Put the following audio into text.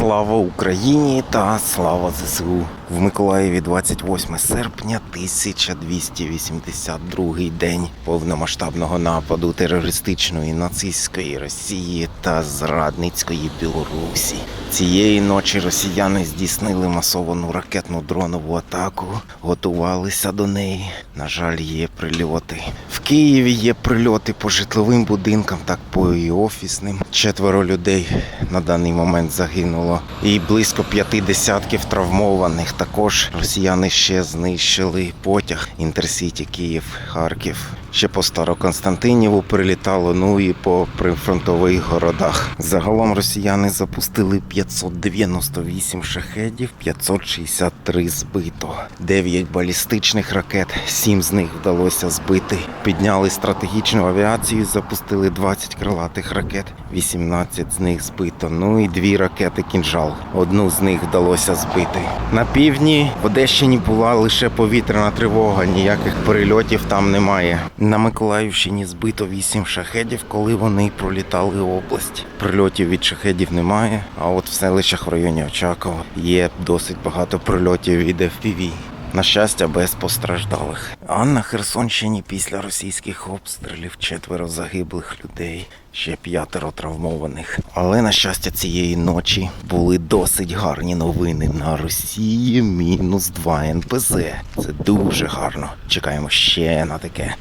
Слава Україні та слава ЗСУ! В Миколаєві 28 серпня 1282 день повномасштабного нападу терористичної нацистської Росії та зрадницької Білорусі. Цієї ночі росіяни здійснили масовану ракетну дронову атаку, готувалися до неї. На жаль, є прильоти. В Києві є прильоти по житловим будинкам, так по і офісним. Четверо людей на даний момент загинуло, і близько п'яти десятків травмованих. Також росіяни ще знищили потяг Інтерсіті Київ, Харків. Ще по Староконстантиніву прилітало, ну і по прифронтових городах. Загалом росіяни запустили 598 шахедів, 563 збито, 9 балістичних ракет, 7 з них вдалося збити. Підняли стратегічну авіацію, запустили 20 крилатих ракет, 18 з них збито. Ну і дві ракети кінжал. Одну з них вдалося збити. На півдні в Одещині була лише повітряна тривога, ніяких перельотів там немає. На Миколаївщині збито 8 шахедів, коли вони пролітали область. Прильотів від шахедів немає. А от в селищах в районі Очакова є досить багато прильотів від FPV. На щастя, без постраждалих. А на Херсонщині після російських обстрілів четверо загиблих людей, ще п'ятеро травмованих. Але на щастя, цієї ночі були досить гарні новини. На Росії мінус 2 НПЗ. Це дуже гарно. Чекаємо ще на таке.